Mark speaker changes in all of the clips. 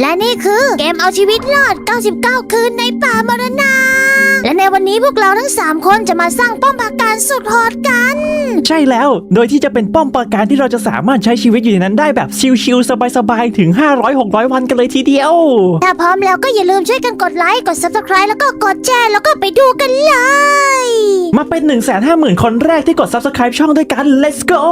Speaker 1: และนี่คือเกมเอาชีวิตรอด 99 คืนในป่ามรณะ และในวันนี้พวกเราทั้ง 3 คนจะมาสร้างป้อมปราการสุดโหดกัน
Speaker 2: ใช่แล้ว โดยที่จะเป็นป้อมปราการที่เราจะสามารถใช้ชีวิตอยู่ในนั้นได้แบบชิลๆสบายๆ ถึง 500-600 วันกันเลยทีเดียว
Speaker 1: ถ้าพร้อมแล้วก็อย่าลืมช่วยกันกดไลค์ กด subscribe แล้วก็กดแชร์แล้วก็ไปดูกันเลย
Speaker 2: มาเป็น 1 5 0 0 0 0 คนแรกที่กด subscribe ช่องด้วยกัน let's go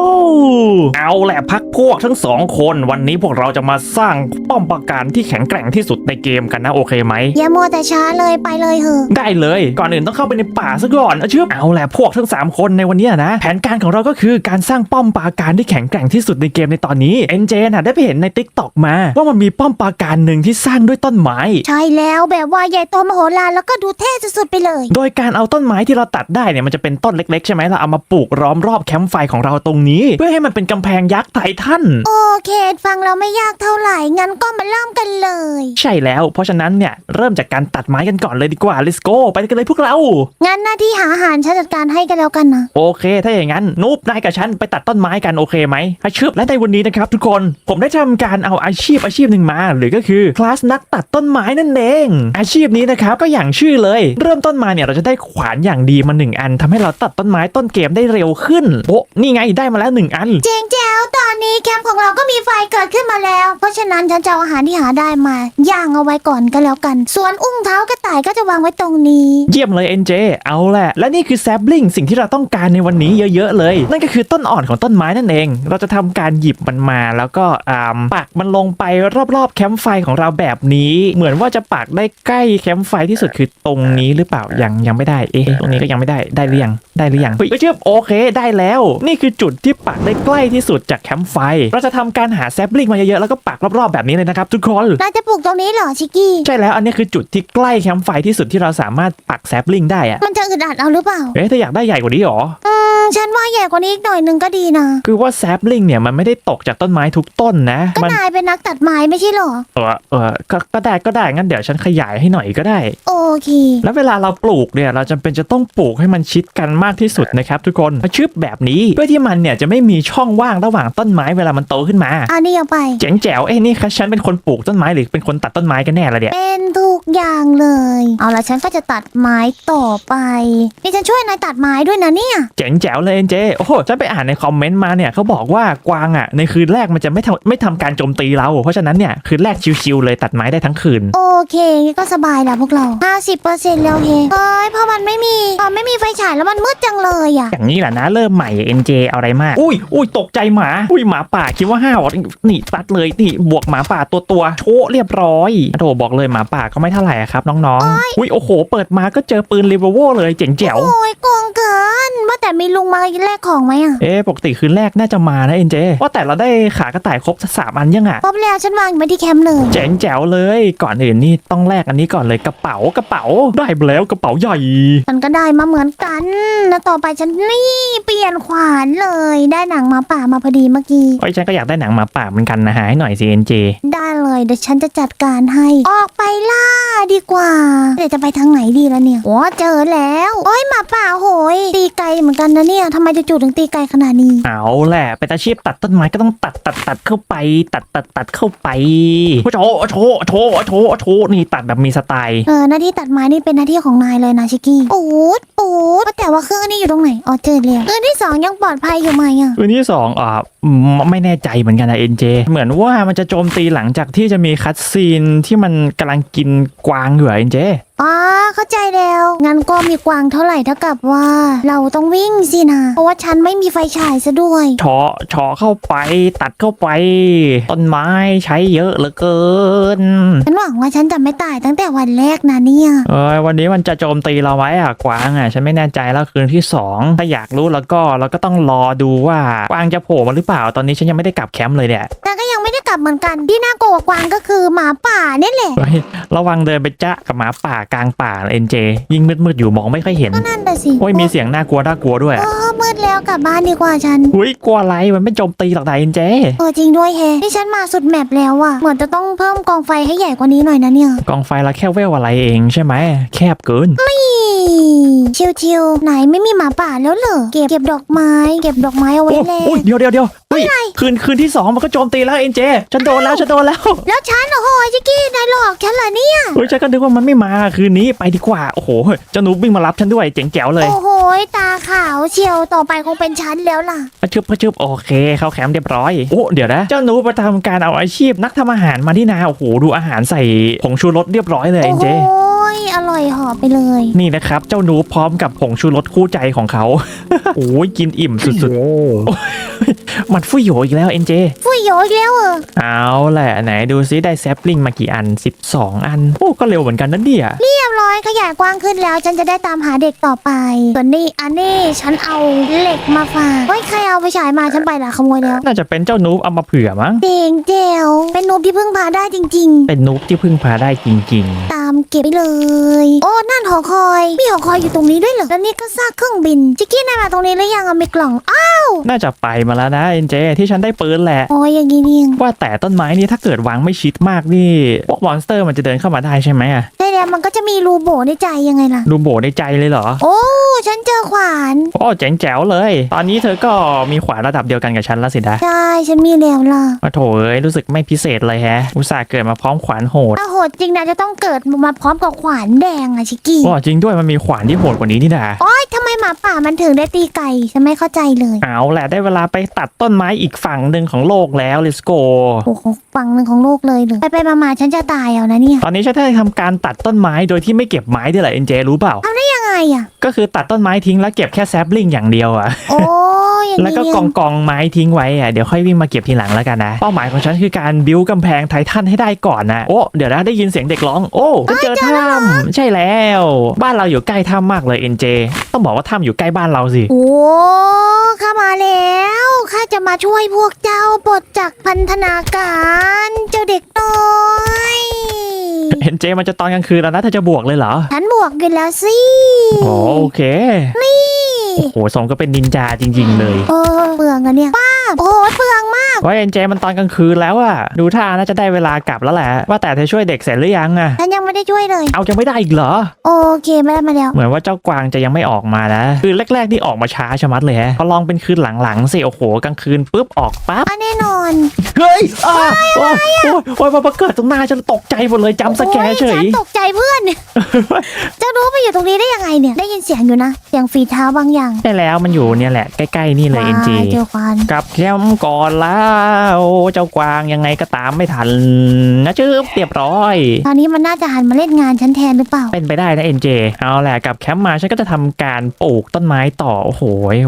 Speaker 2: เอาแหละพักพวกทั้งสองคนวันนี้พวกเราจะมาสร้างป้อมปราการที่แข็งแกร่งที่สุดในเกมกันนะโอเคไหม
Speaker 1: อย่ามัวแต่ช้าเลยไปเลยเหอะ
Speaker 2: ได้เลยก่อนอื่นต้องเข้าไปในป่าซะก่อนเอาเชื่อเอาแหละพวกทั้ง 3 คนในวันเนี้ยนะ แผนการของเราก็คือการสร้างป้อมปราการที่แข็งแกร่งที่สุดในเกมในตอนนี้เอ็นเจน่ะได้ไปเห็นใน t ิ k t o k มา ว่ามันมีป้อมปราการหนึ่งที่สร้างด้วยต้นไม้
Speaker 1: ใช่แล้วแบบว่าใหญ่โตมโหฬารแล้วก็ดูเท่สุดๆไปเลย
Speaker 2: โดยการเอาต้นไม้ที่เราตัดได้เนี่ยมันจะเป็นต้นเล็กๆ ใช่ไหมเราเอามาปลูกล้อมรอบแคมป์ไฟของเราตรงนี้ เพื่อให้มันเป็นกำแพงยักษ์ไททัน
Speaker 1: โอเคฟังเราไม่ยากเท่าไหร่งั้นก็มาเริ่มกันเลย
Speaker 2: ใช่แล้ว เพราะฉะนั้นเนี่ยเริ่มจากการตัดไม้กันก่อนเลยดีกว่า let's go ไปกันเลยพวกเรา
Speaker 1: งั้นหน้าที่หาอาหารฉันจัดการให้กันแล้วกันนะ
Speaker 2: โอเค ถ้าอย่างนั้นนูบนายกับฉันไปตัดต้นไม้กันโอเคไหมให้ชืบและในวันนี้นะครับทุกคนผมได้ทำการเอาอาชีพอาชีพหนึ่งมา หรือก็คือคลาสนักตัดต้นไม้นั่นเอง อาชีพนี้นะครับก็อย่างชื่อเลย เริ่มต้นมาเนี่ยเราจะได้ขวานอย่างดีมาหนึ่งอันทำให้เราตัดต้นไม้ต้นเกมได้เร็วขึ้นโอ้นี่ไงได้มาแล้วหนึ่งอัน
Speaker 1: เจ๋ง แจ๋วตอนนี้แคมป์ของเราก็มีไฟเกิดขึ้นมาแล้ว เพราะฉะนั้นฉันจะเอาอาหารที่หาได้มาย่างเอาไว้ก่อนก็แล้วกัน ส่วนอุ้งเท้ากระต่ายก็จะวางไว้ตรงนี้
Speaker 2: เยี่ยมเลย NJ เจเอาแหละ และนี่คือแซบลิงสิ่งที่เราต้องการในวันนี้เยอะ ๆ เลย นั่นก็คือต้นอ่อนของต้นไม้นั่นเอง เราจะทำการหยิบมันมาแล้วก็อ่าปักมันลงไปรอบๆแคมป์ไฟของเราแบบนี้ เหมือนว่าจะปักได้ใกล้แคมป์ไฟที่สุดคือตรงนี้หรือเปล่ายังยังไม่ได้เอ๊ะตรงนี้ก็ยังไม่ได้ได้หรือยังได้หรือยังเฮ้ยเชื่อโอเค ได้แล้ว นี่คือจุดที่ปักได้ใกล้ที่สุดจากแคมป์ไฟ เราจะทำการหาแซบลิงมาเยอะๆ แล้วก็ปักรอบๆแบบนี้เลยนะครับทุกคน
Speaker 1: นายจะปลูกตรงนี้เหรอชิกกี้
Speaker 2: ใช่แล้วอันนี้คือจุดที่ใกล้แคมป์ไฟที่สุดที่เราสามารถปักแซบลิงได้อะ
Speaker 1: มันจะอึดอัดเอาหรือเปล่า
Speaker 2: เอ๊ะถ้าอยากได้ใหญ่กว่านี้หรอ
Speaker 1: อืม ฉันว่าใหญ่กว่านี้อีกหน่อยหนึงก็ดีนะ
Speaker 2: คือว่าแซปลิงเนี่ยมันไม่ได้ตกจากต้นไม้ทุกต้นนะ
Speaker 1: ก็
Speaker 2: มัน
Speaker 1: นายเป็นนักตัดไม้ไม่ใช่เหรอ
Speaker 2: เออเออก็ก็ได้ก็ได้งั้นเดี๋ยวฉันขยายให้หน่อยก็ได้
Speaker 1: โอเค
Speaker 2: แล้วเวลาเราปลูกเนี่ยเราจำเป็นจะต้องปลูกให้มันชิดกันมากที่สุดนะครับทุกคนชึบแบบนี้เพื่อที่มันเนี่ยจะไม่มีช่องว่างระหว่างต้นไม้เวลามันโตขึ้นมา
Speaker 1: อันนี้เอาไป
Speaker 2: เจ๋งแจ๋วเอ้ยนี่คะฉันเป็นคนปลูกต้นไม้หรือเป็นคนตัดต้นไม้กันแน่ละเนี่ย
Speaker 1: เป็นทุกอย่างเลย เอาละฉันก็จะตัดไม้ต่อไป นี่ฉันช่วยนายตัดไม้ด้วยนะเนี่ย
Speaker 2: เจ๋งแจ๋วเลยเอ็นเจโอ้โหฉันไปอ่านในคอมเมนต์มาเนี่ยเขาบอกว่ากวางอะในคืนแรกมันจะไม่ทำไม่ทำการโจมตีเรา เพราะฉะนั้นเนี่ยคืนแรกชิวๆเลยตัดไม้ได้ทั้งคืน
Speaker 1: โอเคงั้นก็สบายแล้วพวกเรา 50%แล้วเฮเฮ้ยเพราะมันไม่มีพอไม่มีไฟฉายแล้วมันมืดจังเลยอะ
Speaker 2: อย่างนี้แหละนะเริ่มใหม่ NJ เอาอะไรมาก อุ้ยอุ้ยตกใจหมา อุ้ยหมาป่าคิดว่าห้าวนี่ตัดเลยนี่บวกหมาป่าตัวตัวโชะเรียบร้อยโถบอกเลยหมาป่าก็ไม่เท่าไหร่อะครับน้องๆอุ้ยโอ้โห เปิดมาก็เจอปืนรีเวอร์โวเลยเจ๋งแจ๋ว
Speaker 1: โอ้ยโกงเกินว่าแต่ มีลุงมาแลกของไหมอะ
Speaker 2: เอ๊ะปกติคืนแรกน่าจะมานะ NJ ว่าแต่เราได้ขากระต่ายครบสามอันยังอะ
Speaker 1: พบแล้วฉันวางอยู่ไว้ที่แคมป์เลย
Speaker 2: เจ๋งแจ๋วเลย ก่อนอื่นนี่ต้องแลกอันนี้ก่อนเลยกระเป๋ากระเป๋าได้ไปแล้วกระเป๋าใหญ่
Speaker 1: ฉันก็ได้มาเหมือนกันแล้วต่อไปฉันนี่เปลี่ยนขวานเลยได้หนังหมาป่ามาพอดีเมื่อกี้
Speaker 2: ไอ้ยฉันก็อยากได้หนังหมาป่าเหมือนกันนะหาให้หน่อยสิ NJ
Speaker 1: ได้เลยเดี๋ยวฉันจะจัดการให้ ออกไปล่าดีกว่าเดี๋ยวจะไปทางไหนดีละเนี่ยโอ้เจอแล้วโอ้ยหมาป่าโหยตีไกลเหมือนกันนะเนี่ยทำไมจู่ๆถึงตีไกลขนาดนี้
Speaker 2: เอาแหละเป็นอาชีพตัดต้นไม้ก็ต้องตัดตัดตัดเข้าไป ตัดตัดตัดเข้าไปโอ้โหโชว์โชว์โชว์โชว์นี่ตัดแบบมีสไตล์
Speaker 1: เออหน้าที่ตัดไม้นี่เป็นหน้าที่ของนายเลยนะชิกกี้ปูดปูดว่าแต่ว่าเครื่องอันนี้อยู่ตรงไหนอ๋อเจอแล้วเครื่องที่สองยังปลอดภัยอยู่ไหมอะ
Speaker 2: คืนที่สองอ่าอืมไม่แน่ใจเหมือนกันนะเอ็นเจเหมือนว่ามันจะโจมตีหลังจากที่จะมีคัตซีนที่มันกำลังกินกวางอยู่เอ็นเจ
Speaker 1: อ๋อเข้าใจแล้ว งั้นก็มีกวางเท่าไหร่เท่ากับว่า เราต้องวิ่งสินะ เพราะว่าฉันไม่มีไฟฉายซะด้วย
Speaker 2: ชอชอเข้าไปตัดเข้าไป ต้นไม้ใช้เยอะเหลือเกิน
Speaker 1: ฉันหวังว่าฉันจะไม่ตายตั้งแต่วันแรกนะเนี่ย
Speaker 2: เอ้ยวันนี้มันจะโจมตีเราไว้อะกวางอะฉันไม่แน่ใจแล้วคืนที่สองถ้าอยากรู้แล้วก็เราก็ต้องรอดูว่ากวางจะโผล่มาหรือเปล่าตอนนี้ฉันยังไม่ได้กลับแคมป์เลยเนี่ย
Speaker 1: แต่ก็ยังไม่ได้กลับเหมือนกันที่น่ากลัวกว่ากวางก็คือหมาป่าเนี่ยแหละ
Speaker 2: เฮ้ยระวังเดินไปจ๊ะกับหมาป่ากลางป่าเอ็นเจยิ่งมืดๆอยู่มองไม่ค่อยเห็น
Speaker 1: ก็นั่นแต่ะสิ
Speaker 2: โอ้ยมีเสียงน่ากลัวน่ากลัวด้วย
Speaker 1: เออ มืดแล้วกลับบ้านดีกว่าฉัน
Speaker 2: อุ้ยกลัวอะไรมันไม่โจมตีหรอกนายเอ็นเจ
Speaker 1: เออจริงด้วยแฮะที่ฉันมาสุดแมปแล้วอะเหมือนจะต้องเพิ่มกองไฟให้ใหญ่กว่านี้หน่อยนะเนี่ย
Speaker 2: กองไฟละแค่เวลอะไรเองใช่ไหมแคบเกิน
Speaker 1: ชิวๆไหนไม่มีหมาป่าแล้วเหรอเก็บเก็บดอกไม้ เก็บดอกไม้เอาไว้
Speaker 2: โอ้
Speaker 1: แล
Speaker 2: โอ้ยเดี๋ยวเดี๋ยวเดี๋ยวเฮ้ยคืนคืนที่สองมันก็โจมตีแล้วเอ็นเจฉันโดนแล้วฉันโดนแล้ว
Speaker 1: แล้วฉันโอ้โหจิกกี้นายหลอกฉันเหรอเนี่ย
Speaker 2: เฮ้ยฉันก็นึกว่ามันไม่มาคืนนี้ไปดีกว่าโอ้โหเจ้าหนูวิ่งมารับฉันด้วยเจ๋งแจ๋วเลย
Speaker 1: โอ้โหตาขาวเชียวต่อไปคงเป็นฉันแล้วล่ะ
Speaker 2: ปะชึบปะชึบโอเค เข้าแคมป์เรียบร้อยโอ้เดี๋ยวนะเจ้าหนูประทำการเอาอาชีพนักทำอาหารมาที่นาโอ้โหดูอาหารใส่ผงชูรสเรียบร้อยเลย
Speaker 1: โอ้
Speaker 2: เอ็น
Speaker 1: โห
Speaker 2: เจ
Speaker 1: อร่อยหอมไปเลย
Speaker 2: นี่นะครับ เจ้าหนูพร้อมกับผงชูรสคู่ใจของเขา โอ้ยกินอิ่มสุดๆ มันฟุยโยอีกแล้วเอ็นเจ
Speaker 1: ฟุยโยอีกแล้วเหรอ
Speaker 2: เอาแหละไหนดูซิได้แซปลิงมากี่อัน 12 อัน โอ้ก็เร็วเหมือนกันนั่นเนี่ย
Speaker 1: เรียบร้อยขยายกว้างขึ้นแล้ว ฉันจะได้ตามหาเด็กต่อไปส่วนนี่อันนี้ฉันเอาเหล็กมาฝากเฮ้ยใครเอาไปฉายมาฉันไปละขโมยแล้ว
Speaker 2: น่าจะเป็นเจ้านูบเอามาเผื่อมั้ง
Speaker 1: เจ๋งเจ๋วเป็นนูบที่พึ่งพาได้จริง ๆ
Speaker 2: เป็นนูบที่พึ่งพาได้จริง
Speaker 1: ตามเก็บไปเลย โอ้นั่นหอคอยมีหอคอยอยู่ตรงนี้ด้วยเหรอแล้วนี่ก็ซากเครื่องบินจิกกี้นายมาตรงนี้หรือยังเอามีกล่องอ้าว
Speaker 2: ๆน่าจะไปมาแล้วนะเอ็นเจที่ฉันได้ปืนแหละ
Speaker 1: โอ้ยอย่างนี้นี่เอง
Speaker 2: ว่าแต่ต้นไม้นี่ถ้าเกิดวางไม่ชิดมากนี่พวกมอนสเตอร์มันจะเดินเข้ามาได้ใช่ไหมอะ
Speaker 1: ได้แล้วมันก็จะมีรูโบในใจยังไงล่ะ
Speaker 2: ดูโบในใจเลยเหรอ
Speaker 1: โอ้ ฉันเจอขวาน
Speaker 2: โอ้เจ๋งแจ๋วเลย ตอนนี้เธอก็มีขวานระดับเดียวกันกับฉันแล้วสินะ
Speaker 1: ใช่ ฉันมีแล้วล่ะ
Speaker 2: มาโถเอ้ยรู้สึกไม่พิเศษเลยแฮะ อุตส่าห์เกิดมาพร้อมขวานโหด
Speaker 1: ถ้าโหดจริงนะจะต้องเกิดมาพร้อมกับขวานแดงอะชิกกี้
Speaker 2: โอ้จริงด้วยมันมีขวานที่โหดกว่านี้นี่นะ
Speaker 1: โอ้ยทำไมหมาป่ามันถึงได้ตีไก่ฉันไม่เข้าใจเลย
Speaker 2: เอาแหละได้เวลาไปตัดต้นไม้อีกฝั่งหนึ่งของโลกแล้ว let's go
Speaker 1: โอ้โหฝั่งหนึ่งของโลกเลยเลยไปไปมามาฉันจะตายเอานะเนี่ย
Speaker 2: ตอนนี้ฉันได้ทำการตัดต้นไม้โดยที่ไม่เก็บไม้ด้วยแหละเอ็นเจรู้เปล่า
Speaker 1: ยังไงอะ
Speaker 2: ก็คือตัดต้นไม้ทิ้งแล้วเก็บแค่แซปลิงอย่างเดียวอะ
Speaker 1: โอ้ย อย่าง
Speaker 2: แล้ว
Speaker 1: นี้
Speaker 2: ก็
Speaker 1: นี่
Speaker 2: ก
Speaker 1: เอ
Speaker 2: อง
Speaker 1: ง
Speaker 2: กองไม้ทิ้งไว้อะเดี๋ยวค่อยวิ่งมาเก็บทีหลังแล้วกันนะเป้าหมายของฉันคือการบิวกำแพงไททันให้ได้ก่อนนะโอ้เดี๋ยวนะได้ยินเสียงเด็กร้องโอ้ฉันเจอถ้ำใช่แล้ว บ้านเราอยู่ใกล้ถ้ำมากเลยเอ็นเจต้องบอกว่าถ้ำอยู่ใกล้บ้านเราสิ
Speaker 1: โอ้ข้ามาแล้วข้าจะมาช่วยพวกเจ้าปลดจากพันธนาการเจ้าเด็กน้อย
Speaker 2: เอ็นเจมันจะตอนกลางคืนแล้วนะเธอจะบวกเลยเหรอ
Speaker 1: ฉันบวกกันแล้วสิ
Speaker 2: โอเค โอ้โหสมก็เป็นนินจาจริง ๆ เลย
Speaker 1: เออเปลืองอะเนี่ยป้าบโอ้โหเปลืองมาก
Speaker 2: ว่าเอ็นเจมันตอนกลางคืนแล้วอะดูท่าน่าจะได้เวลากลับแล้วแหละ ว่าแต่เธอช่วยเด็กเสร็จหรือยังอะ
Speaker 1: ฉันยังไม่ได้ช่วยเลย
Speaker 2: เอาจะไม่ได้อีกเหรอ
Speaker 1: โอเคไม่ได้มาแล้ว
Speaker 2: เหมือนว่าเจ้ากวางจะยังไม่ออกมานะคือแรกๆที่ออกมาช้าชะมัดเลยฮะพอลองเป็นคืนหลังๆสิโอ้โหกลางคืนปุ๊บออกปั๊บ
Speaker 1: อะแน่นอน
Speaker 2: เฮ้ยอ้าโอ้ยโอ้ยโอ้ยพอเกิดตรงหน้าฉันตกใจหมดเลยจำสแกร์เฉ
Speaker 1: โอ้
Speaker 2: ย
Speaker 1: ฉันตกใจเพื่อนเจ้ารู้ไปอยู่ตรงนี้ได้ยังไงเนี่ยได้ยินเสียงอยู่นะเสียงฝีเท้าบางอย่าง
Speaker 2: ได้แล้วมันอยู่เนี่ยแหละใกล้ๆนี่เลยเอ็นจี
Speaker 1: ว้ายเจอควัน
Speaker 2: กลับแคมป์ก่อนแล้วเจ้ากวางยังไงก็ตามไม่ทันนะจืบเรียบร้อย
Speaker 1: ตอนนี้มันน่าจะหันมาเล่นงานฉันแทนหรือเปล่า
Speaker 2: เป็นไปได้นะเอ็นเจเอาแหละกลับแคมป์มาฉันก็จะทำการปลูกต้นไม้ต่อโอ้โห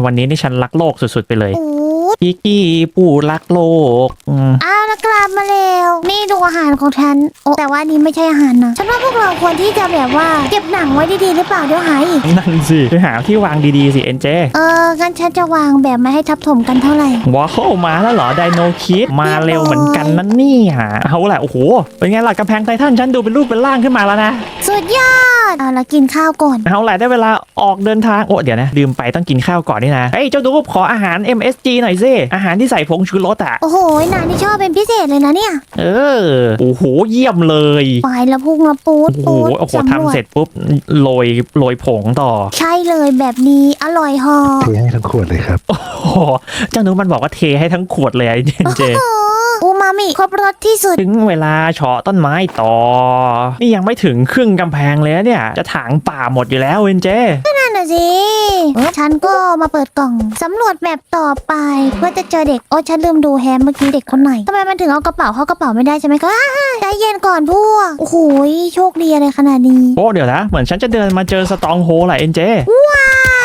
Speaker 2: วันนี้นี่ฉันรักโลกสุดๆไปเลย
Speaker 1: โอ้
Speaker 2: พี่กี้ปูรักโลกอืม
Speaker 1: อ้าวแล้วกลับมาแล้วนี่ดูอาหารของฉันโอ้แต่ว่านี่ไม่ใช่อาหารนะฉันว่าพวกเราควรที่จะแบบว่าเก็บหนังไว้ดีๆหรือเปล่าเดี๋ยวหายอีก
Speaker 2: นั่นสิไปหาที่วางดีๆสิเอ็นเจ
Speaker 1: เอองั้นฉันจะวางแบบไม่ให้ทับถมกันเท่าไหร่
Speaker 2: ว้าวมาแล้วเหรอไดโนคิดมาเร็วเหมือนกันนั่นนี่ยเอาแหละโอ้โหเป็นไงล่ะกำแพงไททันฉันดูเป็นรูปเป็นร่างขึ้นมาแล้วนะ
Speaker 1: สุดยอดเอาละกินข้าวก่อน
Speaker 2: เอาแหละได้เวลาออกเดินทาง โอ้เดี๋ยวนะลืมไปต้องกินข้าวก่อนนี่นะเฮ้ยเจ้าดูขออาหาร MSG หน่อยสิอาหารที่ใส่ผงชูรสอะ
Speaker 1: โอ้โหนายนี่ชอบเป็นพิเศษเลยนะเนี่ย
Speaker 2: เออ โอ้โห เยี่ยมเลย
Speaker 1: ไปแล้วพุ่งละปูด
Speaker 2: โอ้โห
Speaker 1: ปูด
Speaker 2: โอ้โห
Speaker 1: สำรวจ
Speaker 2: ทำเสร็จปุ๊บโรยโรยผงต่อ
Speaker 1: ใช่เลยแบบนี้อร่อยหอ
Speaker 3: เทให้ทั้งขวดเลยครับ
Speaker 2: โอ้โห เจ้าหนูมันบอกว่าเทให้ทั้งขวดเลยอะเจนเจ
Speaker 1: โอ้อูมามิครบรสที่สุด
Speaker 2: ถึงเวลาเฉาะต้นไม้ต่อ นี่ยังไม่ถึงครึ่งกำแพงเลยนะเนี่ย จะถางป่าหมดอยู่แล้วเอ็นเจ
Speaker 1: นั่นน่ะ สิเออฉันก็มาเปิดกล่องสำรวจแมปต่อไปเพื่อจะเจอเด็ก โอ้ฉันลืมดูแฮมเมื่อกี้เด็กคนไหนทำไมมันถึงเอากระเป๋าเข้ากระเป๋าไม่ได้ใช่ไหมคะอ้าวใจเย็นก่อนพวก โอ้โหโชคดีอะไรขนาดนี้
Speaker 2: โอ้เดี๋ยวนะ เหมือนฉันจะเดินมาเจอสตองโฮแหละเอ็นเจ
Speaker 1: ว้าว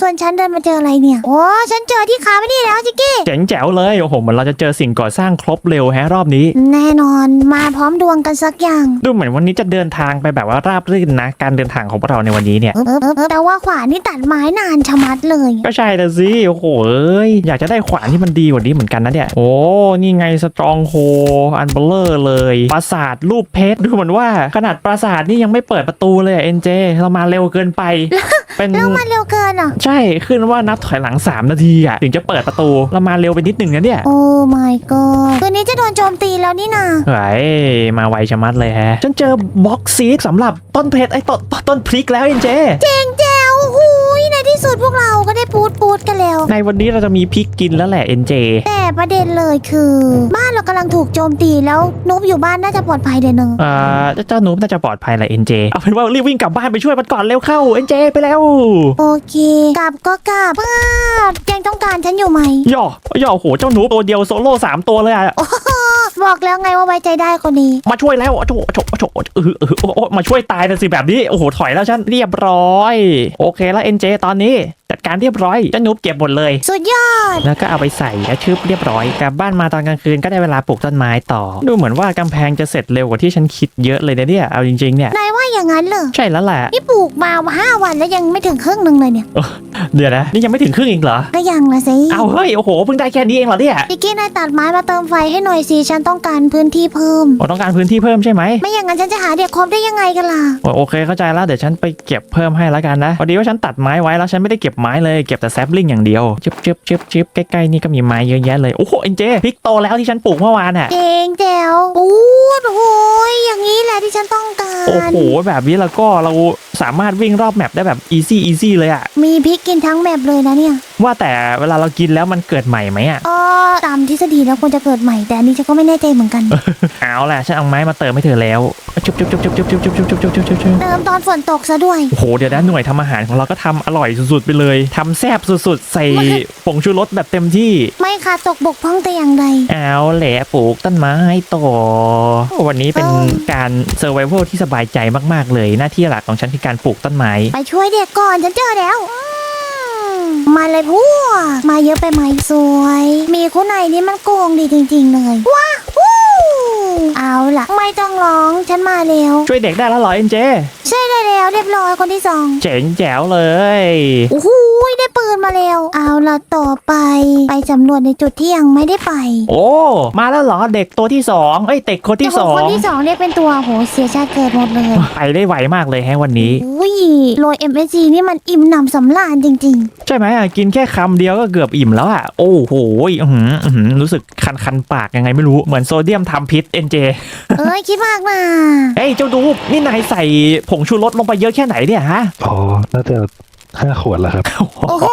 Speaker 1: ส่วนฉันเดินมาเจออะไรเนี่ย โอ้ฉันเจอที่ขาไม่นี่แล้วจิกกี้
Speaker 2: เจ๋งแจ๋วเลยโอ้โหเหมือนเราจะเจอสิ่งก่อสร้างครบเร็วแฮะรอบนี้
Speaker 1: แน่นอนมาพร้อมดวงกันสักอย่าง
Speaker 2: ดูเหมือนวันนี้จะเดินทางไปแบบว่าราบรื่นนะ การเดินทางของพวกเราในวันนี้เนี่ย
Speaker 1: เออเออเออแต่ว่าขวานนี่ตัดไม้นานชะมัดเลย
Speaker 2: ก็ใช่แต่สิโอ้โหเอ้ยอยากจะได้ขวานที่มันดีกว่านี้เหมือนกันนะเนี่ย โอ้นี่ไงสตรองโฮอันเบลเลอร์เลยปราสาทรูปเพชรดูเหมือนว่าขนาดปราสาทนี่ยังไม่เปิดประตูเลยเอ็นเจเรามาเร็วเกินไป เป็น
Speaker 1: แล้วมันเร็วเกินอะ
Speaker 2: ใช่ขึ้นว่านับถอยหลัง 3 นาทีอะถึงจะเปิดประตูเรามาเร็วไปนิดหนึ่งนะเนี่ย
Speaker 1: โอ้ my god คืนนี้จะโดนโจมตีแล้วนี่นา
Speaker 2: เฮ้ยมาไวชะมัดเลยแฮะฉันเจอบ็อกซีดสำหรับต้นเพชรไอ้ต้นต้นพริกแล้วเอ็นเจ
Speaker 1: เจ๋งแจ๋วหูยในที่ สุดพวกเราก็ได้ปูดปูดกันแล้ว
Speaker 2: ในวันนี้เราจะมีพริกกินแล้วแหละเอ็นเจ
Speaker 1: แต่ประเด็นเลยคือ บ้านเรากำลังถูกโจมตีแล้วนุ๊บอยู่บ้านน่าจะปลอดภัยเดี๋ยวนึง
Speaker 2: เอ่อเจ้าหนูน่าจะปลอดภัยแหละเอ็นเจ เอาเป็นว่ารีบวิ่งกลับบ้านไปช่วยมันก่อนเร็วเข้าเอ็นเจไปแล้ว
Speaker 1: โอเค กลับก็กลับป้าบยังต้องการฉันอยู่ไหม
Speaker 2: ย่อย่อโห เจ้าหนูตัวเดียวโซโล่สามตัวเลยอะ
Speaker 1: บอกแล้วไงว่าไว้ใจได้คนนี้
Speaker 2: มาช่วยแล้วโฉโถโถเออเออโอ้โอ้มาช่วยตายนะสิแบบนี้ โอ้โห ถอยแล้วฉันเรียบร้อย โอเคแล้วเอ็นเจตอนนี้ จัดการเรียบร้อยเจ้าหนูเก็บหมดเลย
Speaker 1: สุดยอด
Speaker 2: แล้วก็เอาไปใส่แล้วชึบเรียบร้อยกลับบ้านมาตอนกลางคืนก็ได้เวลาปลูกต้นไม้ต่อ ดูเหมือนว่ากำแพงจะเสร็จเร็วกว่าที่ฉันคิดเยอะเลยนะเนี่ยเอาจริงๆเนี่ย
Speaker 1: นายว่าอย่างนั้นเหรอ
Speaker 2: ใช่แล้วแหละ
Speaker 1: นี่ปลูกมาห้าวันแล้วยังไม่ถึงครึ่งหนึ่งเลยเนี่ย
Speaker 2: เดี๋ยวนะนี่ยังไม่ถึงครึ่งอีกเหรอ
Speaker 1: ก็ยังละสิ
Speaker 2: เอาเฮ้ยโอ้โหเพิ่งได้แค่นี้เองเหรอเนี่ย
Speaker 1: พิกกี้นายตัดไม้มาเติมไฟให้หน่อยสิฉันต้องการพื้นที่เพิ่ม
Speaker 2: โอ้ต้องการพื้นที่เพิ่มใช่ไหม
Speaker 1: ไม่อย่างนั้นฉันจะหาเด็กครบได้ยังไงกันล่ะ
Speaker 2: โอ้โอเคเข้าใจแล้วเดี๋ยวฉันไปเก็บเพิ่มให้แล้วกันนะพอดีว่าฉันตัดไม้ไว้แล้วฉันไม่ได้เก็บไม้เลยเก็บแต่แซปลิงอย่างเดียวชึบชึบชึบชึบใกล้ๆนี่ก็มีไม้เยอะแยะเลย โอ้โหเอ็นเจพริกโตแล้วที่ฉันปลูกเมื่อวานอะ
Speaker 1: เจ๋งแจ๋วปูดโอ้ยอย่างนี้แหละที่ฉันต้องการ
Speaker 2: โอ้โห แบบนี้แล้วก็เราสามารถวิ่งรอบแมปได้แบบอีซี่อีซี่เลยอะ
Speaker 1: มีพริกกินทั้งแมปเลยนะเนี่ย
Speaker 2: ว่าแต่เวลาเรากินแล้วมันเกิดใหม่ไหมอะ
Speaker 1: เออตามทฤษฎีแล้วควรจะเกิดใหม่แต่อันนี้ฉันก็ไม่แน่ใจเหมือนกัน
Speaker 2: เอาแหละฉันเอาไม้มาเติมให้เธอแล้วชุบชุบชุบชุบชุบชุบชุบชุบชุบชุบชุบชุบชุบ
Speaker 1: เติมตอนฝนตกซะด้วย
Speaker 2: โอ้โห เดี๋ยวนะหน่วยทำอาหารของเราก็ทำอร่อยสุดๆไปเลยทำแซ่บสุดๆ ใส่ผงชูรสแบบเต็มที่
Speaker 1: ไม่ขาดตกบกพร่องแต่อย่างใด
Speaker 2: เอาแหละปลูกต้นไม้ต่อ วันนี้เป็น
Speaker 1: เออ
Speaker 2: การเซอร์ไวเวลที่สบายใจมากๆ เลย หน้าที่หลักของฉันคือการปลูกต้นไม้
Speaker 1: ไปช่วยเด็กก่อนฉันเจอแล้วอืมมาเลยพวก มาเยอะไปไหมสวย มีคู่ไหนนี่มันโกงดีจริง ๆ เลย ว้าฮู้ เอาล่ะ ไม่ต้องร้องฉันมาแล้ว
Speaker 2: ช่วยเด็กได้แล้วเหรอเอ็นเจ
Speaker 1: ใช่ได้แล้วเรียบร้อยคนที่สอง
Speaker 2: เจ๋งแจ๋วเลย
Speaker 1: โอ้โหได้ปืนมาแล้วเอาล่ะต่อไป ไปสำรวจในจุดที่ยังไม่ได้ไป
Speaker 2: โอ้ มาแล้วเหรอเด็กตัวที่สองเอ้ยเด็กคนที่สอ
Speaker 1: แต่คน
Speaker 2: ง
Speaker 1: ที่สองเรียกเป็นตัวโหเสียชาติเกิดหมดเลย
Speaker 2: ไปได้ไวมากเลยแฮะวันนี้
Speaker 1: อุ้ยโรย MSG นี่มันอิ่มหนำสำราญจริง
Speaker 2: ใช่ไหมอะกินแค่คำเดียวก็เกือบอิ่มแล้วอะโอ้โหอื้อหืออื้อหือรู้สึกคันคันๆปากยังไงไม่รู้เหมือนโซเดียมทำพิษเอ็นเจ
Speaker 1: ๆเอ้ยคิดมากนะ
Speaker 2: เฮ้ยเจ้าดูนี่นายใส่ผงชูรสลงไปเยอะแค่ไหนเนี่ยฮะ
Speaker 3: อ๋อน่าจะห้าขวดแล้วครับ
Speaker 1: โอ้โห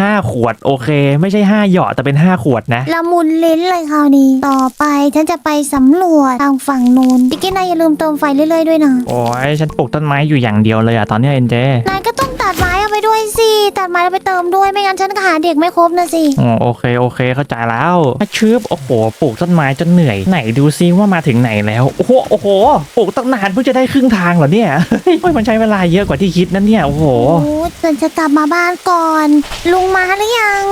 Speaker 2: ห้าขวดโอเค ไม่ใช่ห้าหยอดแต่เป็นห้าขวดนะ
Speaker 1: ละมุนลิ้นเลยคราวนี้ ต่อไปฉันจะไปสำรวจทางฝั่งนู้นพี่กินนายอย่าลืมเติมไฟเรื่อยๆด้วยนะ
Speaker 2: โอ้ยฉันปลูกต้นไม้อยู่อย่างเดียวเลยอะตอนเนี้เอ็นเจ
Speaker 1: นายก็ต้องตั ดไม้เอาไปด้วยสิตัดไม้แล้วไปเติมด้วยไม่งั้นฉันก็หาเด็กไม่ครบนะสิ
Speaker 2: อ๋อโอเคโอเคเข้าใจแล้วมาชืบโอ้โหปลูกต้นไม้จนเหนื่อยไหนดูซิว่ามาถึงไหนแล้วโอ้โหโอ้โหปลูกตั้งนานเพิ่งจะได้ครึ่งทางเหรอเนี่ยเฮ้ยมันใช้เวลาเยอะกว่าที่คิดนั่นเนี่ยโอ้โห
Speaker 1: โอ้ฉันจะกลับมาบ้านก่อน ลุงมาหรือยัง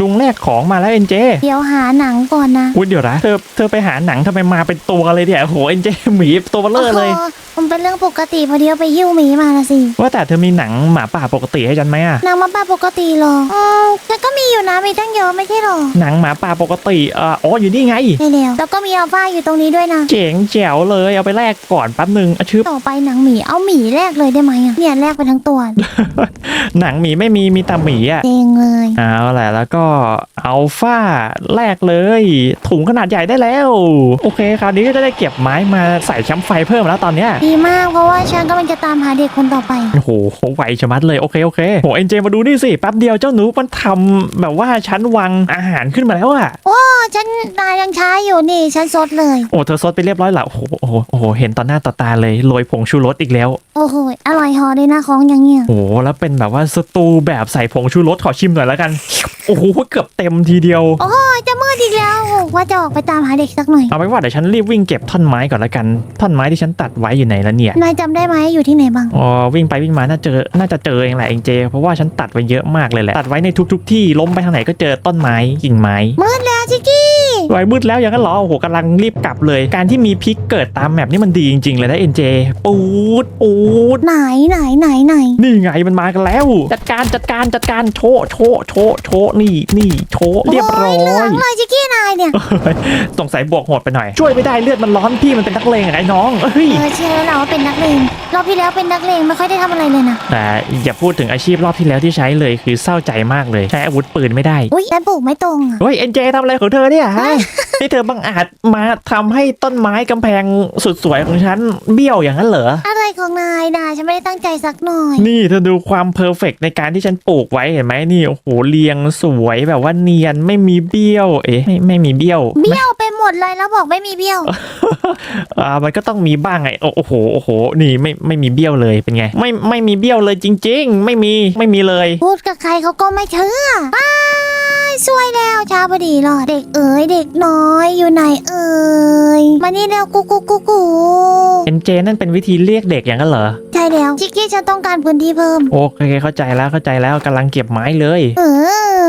Speaker 2: ลุงแลกของมาแล้วเอ็นเจ
Speaker 1: เดี๋ยวหาหนังก่อนนะ
Speaker 2: อุ้ยเดี๋ยวนะเธอเธอไปหาหนังทำไมมาเป็นตัวเลยเนี่ยโอ้โหเอ็นเจหมีตัวเบลอเลย
Speaker 1: โอ้โหมันเป็นเรื่องปกติพอดีเอาไปหิ้วหมีมาละสิ
Speaker 2: ว่าแต่เธอมีหนังหมาป่าปกติให้ฉันไหมอะ
Speaker 1: หนังมาป้าปกติเหรออืมฉันก็มีอยู่นะมีตั้งเยอะไม่ใช่เหรอ
Speaker 2: หนังหมาป่าปกติเอ่ออ๋ออยู่นี่ไง
Speaker 1: ได้แล้วแล้วก็มีอัลฟาอยู่ตรงนี้ด้วยนะ
Speaker 2: เจ๋งแจ๋วเลยเอาไปแลกก่อนแป๊บหนึ่งอะชืบ
Speaker 1: ต่อไปหนังหมีเอาหมีแรกเลยได้ไหมอะเนี่ยแรกไปทั้งตัว
Speaker 2: หนังหมีไม่มีมีแต่หมีอะ
Speaker 1: เองเลย
Speaker 2: เอาแหละแล้วก็อัลฟาแลกเลย ถุงขนาดใหญ่ได้แล้ว โอเค คราวนี้ก็จะได้เก็บไม้มาใส่แคมป์ไฟเพิ่มแล้วตอนเนี้ย
Speaker 1: ดีมากเพราะว่าฉันกำลังจะตามหาเด็กคนต่อไป
Speaker 2: โอ้โหไวชะมัดเลยโอเคโอเคโหเอ็นเจมาดูนี่สิแป๊บเดียวเจ้าหนูมันทำแบบว่าชั้นวางอาหารขึ้นมาแล้วอะ
Speaker 1: โอ้ฉันนายยังช้าอยู่นี่ฉันซดเลย
Speaker 2: โอ้เธอซดไปเรียบร้อยแล้วโอ้โหโอ้โหโอ้โหเห็นต่อหน้าต่อตาเลยโรยผงชูรสอีกแล้ว
Speaker 1: โอ้โหอร่อยหอเลยนะของอย่างเงี้ย
Speaker 2: โอ้โหแล้วเป็นแบบว่าสตูแบบใส่ผงชูรสขอชิมหน่อยแล้วกันโอ้โหเกือบเต็มทีเดียว
Speaker 1: โอ้ยจะมืดอีกแล้วโอ้ว่าจะออกไปตามหาเด็กสักหน่อย
Speaker 2: เอาไปนว่าเดี๋ยวฉันรีบวิ่งเก็บท่อนไม้ก่อนละกัน ท่อนไม้ที่ฉันตัดไว้อยู่ไหนแล้วเนี่ย
Speaker 1: นายจำได้ไหมอยู่ที่ไหนบ้าง
Speaker 2: อ๋อวิ่งไปวิ่งมาน่าเจอน่าจะเจอเองแหละเองเจ เพราะว่าฉันตัดไว้เยอะมากเลยแหละตัดไว้ในทุก ๆ ที่ล้มไปทางไหนก็เจอต้นไม้กิ่งไม้
Speaker 1: มืดแล้วชิกกี้
Speaker 2: ไว้มืดแล้วอย่างนั้นเหรอโอ้โหกำลังรีบกลับเลย การที่มีพริกเกิดตามแมปนี่มันดีจริงๆเลยนะเอ็นเจปูดปูด
Speaker 1: ไหนไหนไหนไหน
Speaker 2: นี่ไงมันมากันแล้ว จัดการจัดการจัดการโชว์โชว์โชว์โชว์นี่นี่โชว์เรียบร้อ
Speaker 1: โเหลือง
Speaker 2: ย
Speaker 1: เลยชิกกี้นายเนี่ย
Speaker 2: สงสัยบวกโหดไปหน่อย ช่วยไม่ได้เลือดมันร้อนพี่มันเป็นนักเลงอะไอ้น้องเฮ้ย
Speaker 1: เออเชื่อแล้วเราว่าเป็นนักเลงรอบที่แล้วเป็นนักเลงไม่ค่อยได้ทำอะไรเลยนะ
Speaker 2: แต่อย่าพูดถึงอาชีพรอบที่แล้วที่ใช้เลยคือเศร้าใจมากเลยใช้อาวุธปืนไม่ได้
Speaker 1: อุ้ยแต่ปลูกไม่ตรงอะ
Speaker 2: เฮ้ยเอ็นเจทำอะไรของเธอเนี่ยฮะนี่เธอบังอาจมาทำให้ต้นไม้กำแพงสุดสวยของฉันเบี้ยวอย่างนั้นเหรอ
Speaker 1: อะไรของนายนะฉันไม่ได้ตั้งใจสักหน่อย
Speaker 2: นี่เธอดูความเพอร์เฟกในการที่ฉันปลูกไว้เห็นไหมนี่โอ้โหเรียงสวยแบบว่าเนียนไม่มีเบี้ยว เอ๊ะไม่ไม่มีเบี้ยว
Speaker 1: เบี้ยวไปหมดเลยแล้วบอกไม่มีเบี้ยว
Speaker 2: อ่ามันก็ต้องมีบ้างไงโอ้โอ้โหโอ้โห นี่ไม่ไม่มีเบี้ยวเลยเป็นไง ไม่ไม่มีเบี้ยวเลยจริง ๆ ไม่มีไม่มีเลย
Speaker 1: พูดกับใครเขาก็ไม่เชื่ออ้าย สวยแล้วเช้าพอดีหรอเด็กเอ๋ยเด็กน้อยอยู่ไหนเอ๋ยมานี่แล้วกูกูกูกู
Speaker 2: เอ็นเจนั่นเป็นวิธีเรียกเด็กอย่างนั้นเหรอ
Speaker 1: ใช่แล้วชิคกี้ฉันต้องการพื้นที่เพิ่ม
Speaker 2: โอเคเข้าใจแล้วเข้าใจแล้วกำลังเก็บไม้เลย
Speaker 1: เอ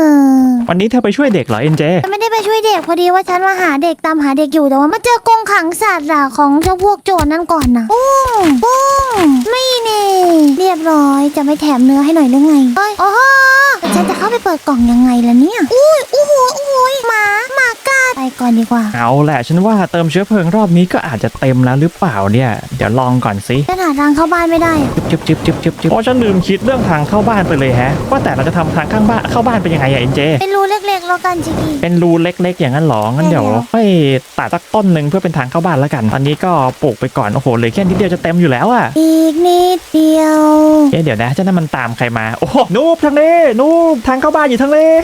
Speaker 1: อ
Speaker 2: วันนี้เธอไปช่วยเด็กเหรอเอ็นเจ
Speaker 1: ฉันไม่ได้ไปช่วยเด็กพอดีว่าฉันมาหาเด็กตามหาเด็กอยู่แต่ว่ามาเจอกรงขังสัตว์อะของเจ้าพวกโจรนั่นก่อนนะปุ้งปุ้งไม่นี่เรียบร้อยจะไม่แถมเนื้อให้หน่อยหรือไงเอ้ยโอ้โหแต่ ฉันจะเข้าไปเปิดกล่องยังไงล่ะเนี่ย อุ้ยอู้หูอุ้ยหมาหมา กัดไปก่อนดีกว่า
Speaker 2: เอาแหละฉันว่าเติมเชื้อเพลิงรอบนี้ก็อาจจะเต็มแล้วหรือเปล่าเนี่ย เดี๋ยวลองก่อนสิ
Speaker 1: ฉันหาทางเข้าบ้านไม่ได้อะ
Speaker 2: จึ๊บจึ๊บจึ๊บจึ๊บจึ๊บโอ้ฉันลืมคิดเรื่องทางเข้าบ้านไปเลยแฮะ ว่าแต่เราจะทำทางข้างบ้านเข้าบ้านเป็นยังไงอะเอ็นเจ
Speaker 1: เป็นรูเล็กๆแล้วกันชิคกี้
Speaker 2: เป็นรูเล็กๆ อย่างนั้นเหรอ งั้น
Speaker 1: ใช่
Speaker 2: เดี๋ยว
Speaker 1: แล้ว
Speaker 2: ค่อยตัดสักต้นหนึ่งเพื่อเป็นทางเข้าบ้านแล้วกัน ตอนนี้ก็ปลูกไปก่อน โอ้โหเหลยแค่นิดเดียวจะเต็มอยู่แล้วอะ
Speaker 1: อีกนิดเดียว
Speaker 2: เอ๊ะเดี๋ยวนะเจ้านั่นมันตามใครมา โอ้โหนูบทางนี้นูบทางเข้าบ้านอยู่ทางนี้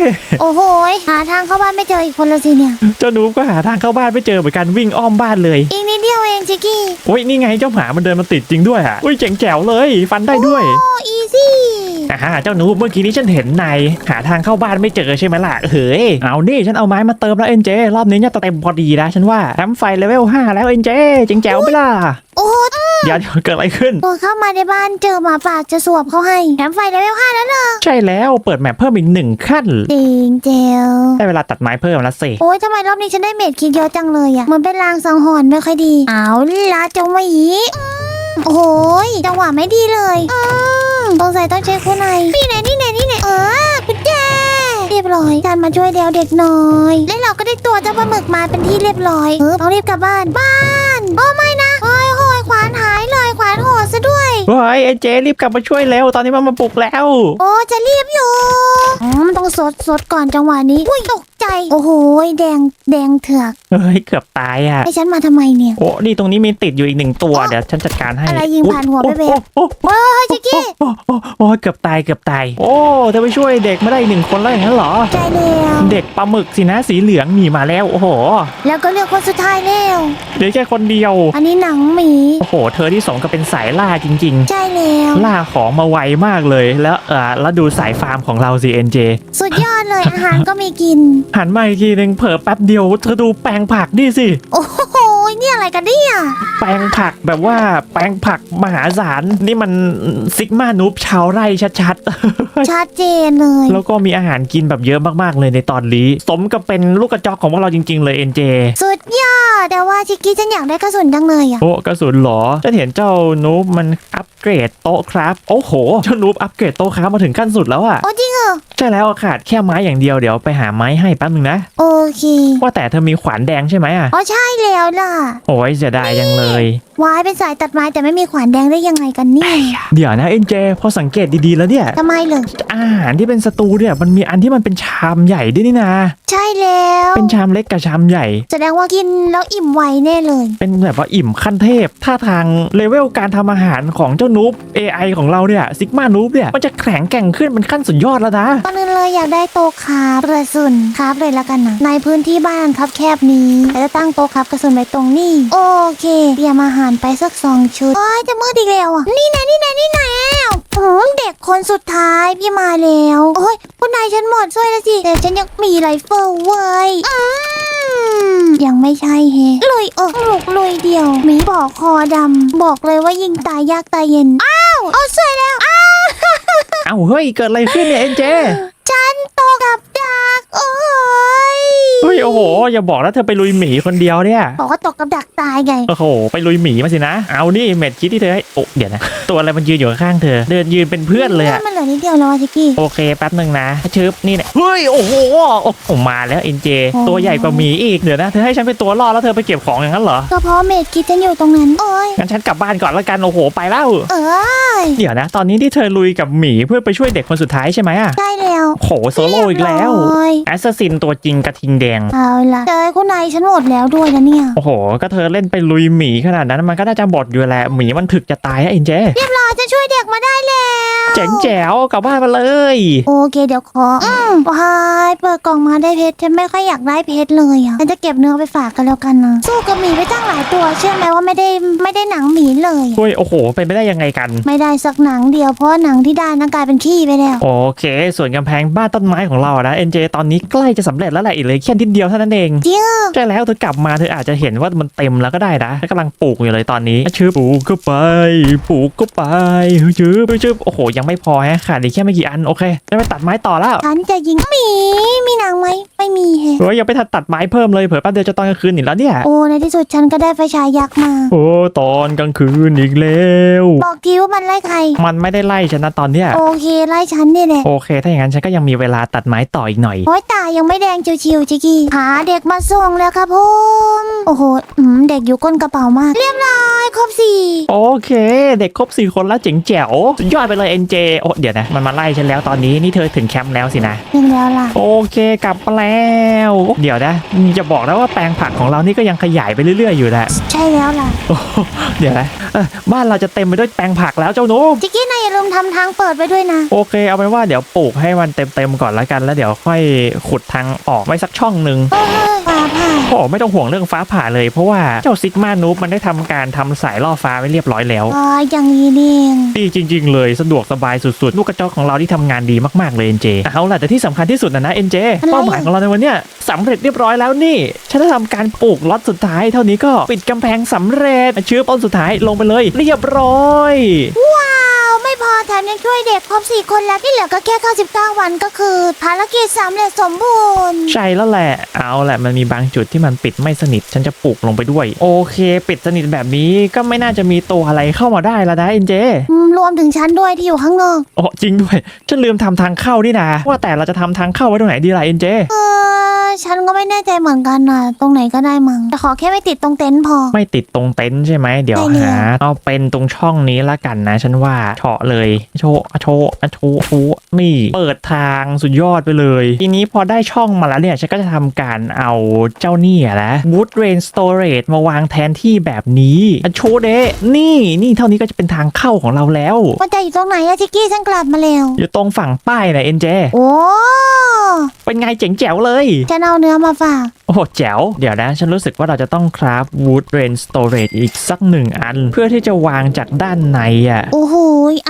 Speaker 1: โอ้โหยหาทางเข้าบ้านไม่เจออีกคนละสิเนี่ย
Speaker 2: เจ้านูบก็หาทางเข้าบ้านไม่เจอเหมือนกันวิ่งอ้อมบ้านเลย
Speaker 1: อีกนิดเดียวเองชิคกี้
Speaker 2: โอ้ยนี่ไงเจ้าหมามันเดินมาติดจริงด้วยอะอุ้ยเจ๋งแจ๋วเลย ฟันได้ด้วย
Speaker 1: โอ้อีซี่
Speaker 2: อ่าเจ้าหนูเมื่อกี้นี้ฉันเห็นนายหาทางเข้าบ้านไม่เจอใช่ไหมล่ะเฮ้ยเอานี่ฉันเอาไม้มาเติมแล้วเอ็นเจรอบนี้เนี่ยเต็มพอดีนะฉันว่าแถมไฟเลเวล5แล้วเอ็นเจเจ๋งแจ๋วไปล่ะ
Speaker 1: โอ้โห
Speaker 2: เดี๋ยวเดี๋ยวเกิดอะไรขึ้น
Speaker 1: ตัวเข้ามาในบ้านเจอหมาป่าจะสวบเขาให้แถมไฟเลเวลห้าแล้วเหรอ
Speaker 2: ใช่แล้วเปิดแมปเพิ่มอีกหนึ่งขั้น
Speaker 1: จริงเจล
Speaker 2: ได้เวลาตัดไม้เพิ่มแล้วสิ
Speaker 1: โอ้ยทำไมรอบนี้ฉันได้เม็ดคิดเยอะจังเลยอะเหมือนเป็นลางสังหรณ์ไม่ค่อยดีเอาละเจ้าหมีอืมโอ้โหยจังหวะไม่ดีเลยอืมสงสัยต้องใช้คู่ในนี่ไหนนี่ไหนนี่ไหนเออคุณแจเรียบร้อยการมาช่วยเดียวเด็กน้อย และเราก็ได้ตัวเจ้าปลาหมึกมาเป็นที่เรียบร้อยเออต้องรีบกลับบ้านบ้านโอ้ไม่นะโอ้ยโหยขวานหายเลยขวานโหดซะด้วย
Speaker 2: เฮ้ยเอ็นเจรีบกลับมาช่วยเร็วตอนนี้มันมาปลุกแล้ว
Speaker 1: โอ้จะรีบอยู่อ๋อมันต้องสดสดก่อนจังหวะนี้อุ้ยตกใจ โอ้โหแดงแดงเถือก
Speaker 2: เฮ้ยเกือบตายอะ
Speaker 1: ให้ฉันมาทำไมเนี่ย
Speaker 2: โอ้ นี่ตรงนี้มีติดอยู่อีกหนึ่งตัว เดี๋ยวฉันจัดการให้
Speaker 1: อะไรยิงผ่านหัวไปแบบ
Speaker 2: โอ้โอ้
Speaker 1: เฮ้ยชิคกี้
Speaker 2: โอ้โอ้โอ้เกือบตายเกือบตาย โอ้เธอไปช่วยเด็กไม่ได้อีกหนึ่งคนแล้วอย่างนั้นเหรอ
Speaker 1: ใจเร็ว
Speaker 2: เด็กปลาหมึกสินะสีเหลืองหนีมาแล้ว โอ้โห
Speaker 1: แล้วก็เลือกคนสุดท้ายแล้ว
Speaker 2: เหลือแค่คนเดียว
Speaker 1: อันนี้หนังหมี
Speaker 2: โอ้โห เธอที่สมกับเป็นสายล่าจริง
Speaker 1: ใจแล้ว
Speaker 2: ๆล่าของมาไวมากเลย แล้วเออแล้วดูสายฟาร์มของเราสิเอ็นเจ
Speaker 1: สุดยอดเลยอาหารก็มีกิน
Speaker 2: หันมาอีกทีหนึ่งเผลอแป๊บเดียวเธอดูแปลงผักนี่สิ
Speaker 1: โอ้โหนี่อะไรกันเนี่ย
Speaker 2: แปลงผักแบบว่าแปลงผักมหาศาล นี่มันซิกมานูบชาวไร่ชัดๆ
Speaker 1: ชัดเจนเลย
Speaker 2: แล้วก็มีอาหารกินแบบเยอะมากๆเลยในตอนนี้ สมกับเป็นลูกกระจอกของพวกเราจริง ๆ เลยเอ็นเจ
Speaker 1: สุดยอด แต่ว่าชิคกี้ฉันอยากได้กระสุนจังเลยอะ
Speaker 2: โอ้กระสุนเหรอฉันเห็นเจ้านูบมันอัปเกรดโต๊ะครับ โอ้โห เจ้านูบอัปเกรดโต๊ะครับมาถึงขั้นสุดแล้วอะ
Speaker 1: โอ้จริงเหรอ
Speaker 2: ใช่แล้วขาดแค่ไม้อย่างเดียวเดี๋ยวไปหาไม้ให้แป๊บนึงนะ
Speaker 1: โอ เค
Speaker 2: ว่าแต่เธอมีขวานแดงใช่ไหมอะ
Speaker 1: อ๋อใช่แล้วล่ะ
Speaker 2: โอ้ยเสียดายจังเลย
Speaker 1: วายเป็นสายตัดไม้แต่ไม่มีขวานแดงได้ยังไงกันเนี่ย
Speaker 2: เดี๋ยวนะเอ็นเจพอสังเกตดีๆแล้วเนี่ย
Speaker 1: ทำไมเหรอ
Speaker 2: อาหารที่เป็นสตูเนี่ยมันมีอันที่มันเป็นชามใหญ่ด้วยนี่นะ
Speaker 1: ใช่แล้ว
Speaker 2: เป็นชามเล็กกับชามใหญ่
Speaker 1: แสดงว่ากินแล้วอิ่มไวแน่เลย
Speaker 2: เป็นแบบว่าอิ่มขั้นเทพถ้าทางเลเวลการทำอาหารของเจ้านูบ AI ของเราเนี่ยซิกมานูบเนี่ยมันจะแข็งแกร่งขึ้นเป็นขั้นสุดยอดแล้วนะ
Speaker 1: ตอนนึงเลยอยากได้โต๊ะคาบกระสุนคาบเลยละกันนะในในพื้นที่บ้านครับแคบนี้แต่จะตั้งโต๊ะคาบกระสุนไว้ตรงนี้ โอเคเตรียมอาหารไปสักสองชุด โอ้ยจะมืดอีกแล้วอะ นี่นะนี่นะนี่นะโอ้เด็กคนสุดท้ายพี่มาแล้ว โอ้ยคุณนายฉันหมดช่วยแล้วสิแต่ฉันยังมีไรเฟิลเว้ยอืมยังไม่ใช่เฮลุยเออลูกลุยเดียวหมีบอกคอดำบอกเลยว่ายิงตายยากตายเย็น อ้าว เอาสวยแล้ว อ้าว
Speaker 2: เอ้าเฮ้ยเกิดอะไรขึ้นเนี่ยเอ็นเจ
Speaker 1: ฉันตกกับดักกโอ้ย
Speaker 2: เฮ้ยโอ้โหอย่าบอกนะเธอไปลุยหมีคนเดียวเนี่ย
Speaker 1: บอกว่าตกกับดักตายไง
Speaker 2: โอ้โห ไปลุยหมีมาสินะ เอานี่เม็ดคิดที่เธอให้โอ้เดี๋ยวนะ ตัวอะไรมันยืนอยู่ข้างๆเธอ เดินยืนเป็นเพื่อนเลยอะ
Speaker 1: มันเหลือนิดเดียวแล้วอะชิกกี้
Speaker 2: โอเคแป๊บหนึ่งนะชึบนี่เนี่ยเฮ้ยโอ้โหโอ้โหมาแล้วเอ็นเจ
Speaker 1: โอ้
Speaker 2: ตัวใหญ่กว่าหมีอีกเดี๋ยวนะเธอให้ฉันเป็นตัวล่อแล้วเธอไปเก็บของอย่างนั้นเหรอ
Speaker 1: ก็เพราะเมดคิดฉันอยู่ตรงนั้น โอ้ย
Speaker 2: งั้นฉันกลับบ้านก่อนแล้วกันโอ้โหไปแล้ว
Speaker 1: เอ้ย
Speaker 2: เดี๋ยวนะ ตอนนี้ที่เธอลุยกับหมีเพื่อไปช่วยเด็กคนสุดท้ายใช่ไหมอะ
Speaker 1: ใช่
Speaker 2: โหโซโล่อีกแล้ว
Speaker 1: โอ้ย
Speaker 2: แอสซัสซินตัวจริงกระทิงแดง
Speaker 1: เอาล่ะเจอคุณนายฉันหมดแล้วด้วยนะเนี่ย
Speaker 2: โอ้โห ก็เธอเล่นไปลุยหมีขนาดนั้นมันก็น่าจะบดอยู่แหละหมีมันถึกจะตายอะเอ็นเจ
Speaker 1: เรียบร้อยจะช่วยเด็กมาได้แล้ว
Speaker 2: เจ๋งแจ๋วกลับบ้านมาเลย
Speaker 1: โอเคเดี๋ยวขออืมวายเปิดกล่องมาได้เพชรฉันไม่ค่อยอยากได้เพชรเลยอะฉันจะเก็บเนื้อไปฝากกันแล้วกันนะสู้กับหมีไปตั้งหลายตัวเชื่อไหมว่าไม่ได้ไม่ได้หนังหมีเลยอะ
Speaker 2: เฮ้ยโอ้โห เป็นไปได้ยังไงกัน
Speaker 1: ไม่ได้สักหนังเดียวเพราะว่าหนังที่ได้นั้นกลายเป็นขี้ไปแล้ว
Speaker 2: โอเค ส่วนกำแพงบ้านต้นไม้ของเราอะนะเอ็นเจตอนนี้ใกล้จะสำเร็จแล้วแหละอีกเลยแค่นิดเดียวเท่านั้นเอง
Speaker 1: จริง
Speaker 2: ใช่แล้วเธอกลับมาเธออาจจะเห็นว่ามันเต็มแล้วก็ได้นะฉันกำลังปลูกอยู่เลยตอนนี้ชื่อปลูกก็ไปปลูกก็ไปชื่อชื่อโอ้โห ยังไม่พอฮะขาดอีกแค่ไม่กี่อันโอเคจะไปตัดไม้ต่อแล้ว
Speaker 1: ฉันจะยิงหมีมีหนังไหมไม่มีแฮะ
Speaker 2: เฮ้ยยังไม่ทันตัดไม้เพิ่มเลยเผื่อแป๊บเดียวจะตอนกลางคืนอีกแล้วเนี่ย
Speaker 1: โอ้ในที่สุดฉันก็ได้ไฟฉายยักษ์มา
Speaker 2: โอ้ตอนกลางคืนอีกแล้ว
Speaker 1: บอกทีว่ามันไล่ใคร
Speaker 2: มันไม่ได้ไล่ฉันนะตอนเนี้ย
Speaker 1: โอเคไล่ฉันนี่แหละ
Speaker 2: โอเค ถ้าอย่างนั้นฉันก็ยังมีเวลาตัดไม้ต่ออีกหน่อย
Speaker 1: โอ้ยตายังไม่แดงชิวๆจิกกี้หาเด็กมาส่งแล้วครับผมโอ้โหอืมเด็กอยู่ก้นกระเป๋ามาก เรียบร้อยครบสี่
Speaker 2: โอเค เด็กครบสี่คนแล้วเจ๋งแจ๋วสุดยอดไปเลยเอ็นเจโอ้เดี๋ยวนะ มันมาไล่ฉันแล้วตอนนี้นี่เธอถึงแคมป์แล้วสินะ
Speaker 1: หนึ่งแล้วล่ะ
Speaker 2: โอเคกลับมาแล้ว เดี๋ยวนะจะบอกนะว่าแปลงผักของเรานี่ก็ยังขยายไปเรื่อยๆอยู่แหละ
Speaker 1: ใช่แล้วล่ะ
Speaker 2: โอ้โหเดี๋ยวนะเอ้อบ้านเราจะเต็มไปด้วยแปลงผักแล้วเจ้าหนู
Speaker 1: จิกกี้นายอย่าลืมทำทางเปิดไว้ด้วยนะ
Speaker 2: โอเคเอาเป็นว่าเดี๋ยวปลูกให้มันเต็มๆก่อนแล้วกันแล้วเดี๋ยวค่อยขุดทางออกไว้สักช่องหนึ่ง
Speaker 1: เอ้ยฟ้าผ่า
Speaker 2: โอ้ไม่ต้องห่วงเรื่องฟ้าผ่าเลยเพราะว่าเจ้าซิกมานูปมันได้ทำการทำสายล่อฟ้าไว้เรียบร้อยแล้ว
Speaker 1: อ๋ออย่างนี้นี่เอง
Speaker 2: ดีจริง ๆ เลยสะดวกสบายสุดๆ ลูกกระจอกของเราที่ทำงานดีมากๆเลยเอ็นเจเอาล่ะแต่ที่สำคัญที่สุดนะนะเอ็นเจเป้าหมายของเราในวันเนี้ยสำเร็จเรียบร้อยแล้วนี่ฉันได้ทำการปลูกล็อตสุดท้าย เท่านี้ก็ปิดกำแพงสำเร็จเชื้อต้นสุดท้ายลงไปเลย เรียบร้อย
Speaker 1: ว้าว ไม่พอแถมยังช่วยเด็กครบสี่คนแล้วที่เหลือก็แค่ 99 วันก็คือภารกิจสำเร็จสมบูรณ์
Speaker 2: ใช่แล้วแหละ เอาแหละมันมีบางจุดที่มันปิดไม่สนิท ฉันจะปลูกลงไปด้วย โอเค ปิดสนิทแบบนี้ก็ไม่น่าจะมีตัวอะไรเข้ามาได้แล้วนะเอ็นเจ
Speaker 1: อืมรวมถึงฉันด้วยที่อยู่ข้างนอก
Speaker 2: โอ้จริงด้วย ฉันลืมทำทางเข้านี่นะว่าแต่เราจะทำทางเข้าไว้ตรงไหนดีล่ะเอ็นเจ
Speaker 1: เออ ฉันก็ไม่แน่ใจเหมือนกันนะตรงไหนก็ได้มั้งแต่ขอแค่ไม่ติดตรงเต็นท์พอ
Speaker 2: ไม่ติดตรงเต็นท์ใช่ไหมเดี๋ยว
Speaker 1: ได้เลย
Speaker 2: หาเอาเป็นตรงช่องนี้ละกันนะ ฉันว่าเฉาะเลยโชว์โชว์โชว์ฟูนี่เปิดทางสุดยอดไปเลย ทีนี้พอได้ช่องมาแล้วเนี่ย ฉันก็จะทำการเอาเจ้านี่อะนะ Wood Rain Storage มาวางแทนที่แบบนี้อะโชว์เดะนี่นี่เท่านี้ก็จะเป็นทางเข้าของเราแล้ว
Speaker 1: ว่าจะอยู่ตรงไหนอะชิกกี้ฉันกลับมาแล้ว
Speaker 2: อยู่ตรงฝั่งป้ายนะเอ็นเจ
Speaker 1: โอ้
Speaker 2: เป็นไงเจ๋งแจ๋วเลย
Speaker 1: ฉันเอาเนื้อมาฝาก
Speaker 2: โอ้โหแจ๋ว เดี๋ยวนะ ฉันรู้สึกว่าเราจะต้องคราฟ Wood Rain Storage อีกสักหนึ่งอัน เพื่อที่จะวางจากด้านในอะ
Speaker 1: โอ้โห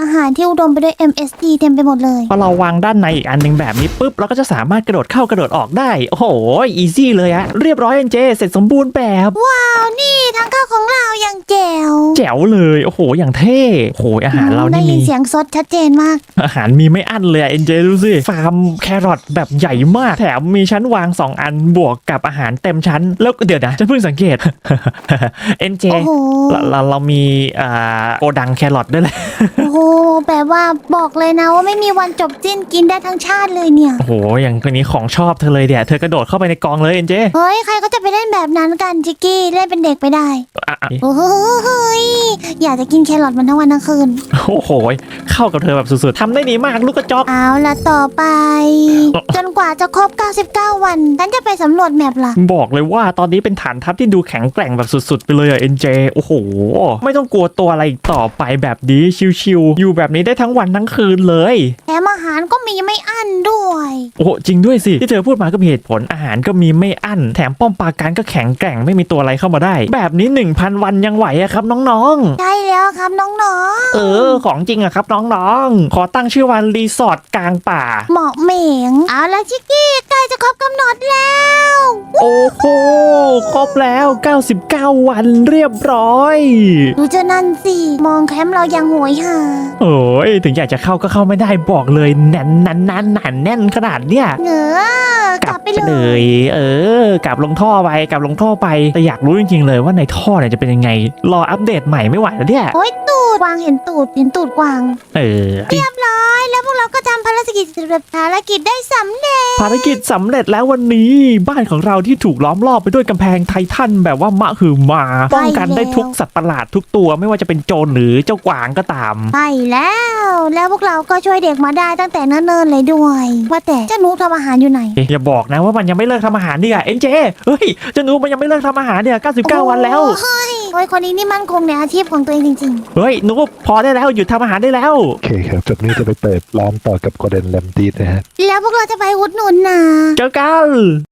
Speaker 1: อาหารที่อุดมไปด้วย MSG เต็มไปหมดเลย
Speaker 2: พอเราวางด้านในอีกอันหนึ่งแบบนี้ปุ๊บเราก็จะสามารถกระโดดเข้ากระโดดออกได้ โอ้โหอีซี่เลยอะเรียบร้อยเอ็นเจเสร็จสมบูรณ์แบบ
Speaker 1: ว้าวนี่ทางเข้าของเราอย่างแจ๋ว
Speaker 2: แจ๋วเลยโอ้โห อย่างเท่โอ้โหอาหารเรา
Speaker 1: ได้
Speaker 2: นี่
Speaker 1: ยิ
Speaker 2: มี
Speaker 1: นเสียงสดชัดเจนมาก
Speaker 2: อาหารมีไม่อั้นเลยเอ็นเจดูสิ ฟาร์มแครอทแบบใหญ่มาก แถมมีชั้นวาง2 อันบวกกับอาหารเต็มชั้น แล้วเดี๋ยวนะฉันเพิ่งสังเกต เอ็นเจ
Speaker 1: โอ้โห
Speaker 2: เราเราเรามีอ่าโกดังแครอทด้วยแหละ
Speaker 1: โอ้โหแบบว่าบอกเลยนะว่าไม่มีวันจบสิ้นกินได้ทั้งชาติเลยเนี่ย
Speaker 2: โอ้โห อย่างคนนี้ของชอบเธอเลยเดี๋ยวเธอกระโดดเข้าไปในกองเลยเอ็นเจ
Speaker 1: เฮ้ย ใครก็จะไปเล่นแบบนั้นกันจิกกี้เล่นเป็นเด็กไปได้
Speaker 2: อะอะ
Speaker 1: โอ้โหอยากจะกินแครอทมันทั้งวันทั้งคืน
Speaker 2: โอ้โห เข้ากับเธอแบบสุดๆทำได้ดีมากลูกกระจอก
Speaker 1: เอาละต่อไป จนกว่าจะครบ 99 วันฉันจะไปสำรวจแมปล่ะ
Speaker 2: บอกเลยว่าตอนนี้เป็นฐานทัพที่ดูแข็งแกร่งแบบสุดๆ ไปเลยอะเอ็นเจโอ้โห ไม่ต้องกลัวตัวอะไรอีกต่อไปแบบนี้ชิวๆอยู่แบบนี้ได้ทั้งวันทั้งคืนเลย
Speaker 1: แถมอาหารก็มีไม่อั้นด้วย
Speaker 2: โอ้โหจริงด้วยสิ ที่เธอพูดมาก็มีเหตุผลอาหารก็มีไม่อั้น แถมป้อมปราการก็แข็งแกร่งไม่มีตัวอะไรเข้ามาได้ แบบนี้ 1,000 วันยังไหวอะครับน้อง
Speaker 1: ใช่แล้วครับน้อง
Speaker 2: ๆเออ ของจริงอะครับน้องๆ ขอตั้งชื่อวันรีสอร์ทกลางป่า
Speaker 1: ๆ เหมาะเหม่งเอาละชิกกี้ ใกล้จะครบกำหนดแล้ว
Speaker 2: โอ้โหครบแล้ว 99 วันเรียบร้อย
Speaker 1: ดูเจ้านั่นสิ มองแคมป์เรายังโหยหา
Speaker 2: โอ้ยถึงอยากจะเข้าก็เข้าไม่ได้บอกเลยแน่นแน่นแน่นแน่นแน่นขนาดเนี้ย
Speaker 1: เงอกลับ ไปเล
Speaker 2: เลยยเออ กลับลงท่อไปกลับลงท่อไปแต่อยากรู้จริงๆเลยว่าในท่อเนี่ยจะเป็นยังไง รออัปเดตใหม่ไม่ไหวแล้วเนี่ย
Speaker 1: โอ้ยตูดกวางเห็นตูดเห็นตูดกวาง
Speaker 2: เออ
Speaker 1: เรียบร้อย แล้วพวกเราก็ทำภารกิจภารกิจได้สำเร็จ
Speaker 2: ภารกิจสำเร็จแล้ววันนี้ บ้านของเราที่ถูกล้อมรอบไปด้วยกำแพงไททันแบบว่ามะหือมาป้องกันได้ทุกสัตว์ประหลาดทุกตัวไม่ว่าจะเป็นโจรหรือเจ้ากวางก็ตาม
Speaker 1: ใช่แล้ว แล้วพวกเราก็ช่วยเด็กมาได้ตั้งแต่เนิ่นๆเลยด้วย ว่าแต่เจ้าหนูทำอาหารอยู่ไหน
Speaker 2: เอ๊ะอย่าบอกนะว่ามันยังไม่เลิกทำอาหารดิอะเอ็นเจเฮ้ยเจ้าหนูมันยังไม่เลิกทำอาหารเนี่ย99 วันแล้ว
Speaker 1: โอ้ยโอ้ยคนนี้นี่มั่นคงในอาชีพของตัวเองจริง
Speaker 2: เฮ้ยหนูพอได้แล้วหยุดทำอาหารได้แล้ว
Speaker 3: โอเคครับจากนี้จะไปเปิดร้านต่อกับโกลเด้นแลมตีนะฮะ
Speaker 1: ๆ แล้วพวกเราจะไปอุดหนุนนะ
Speaker 2: เจอกัน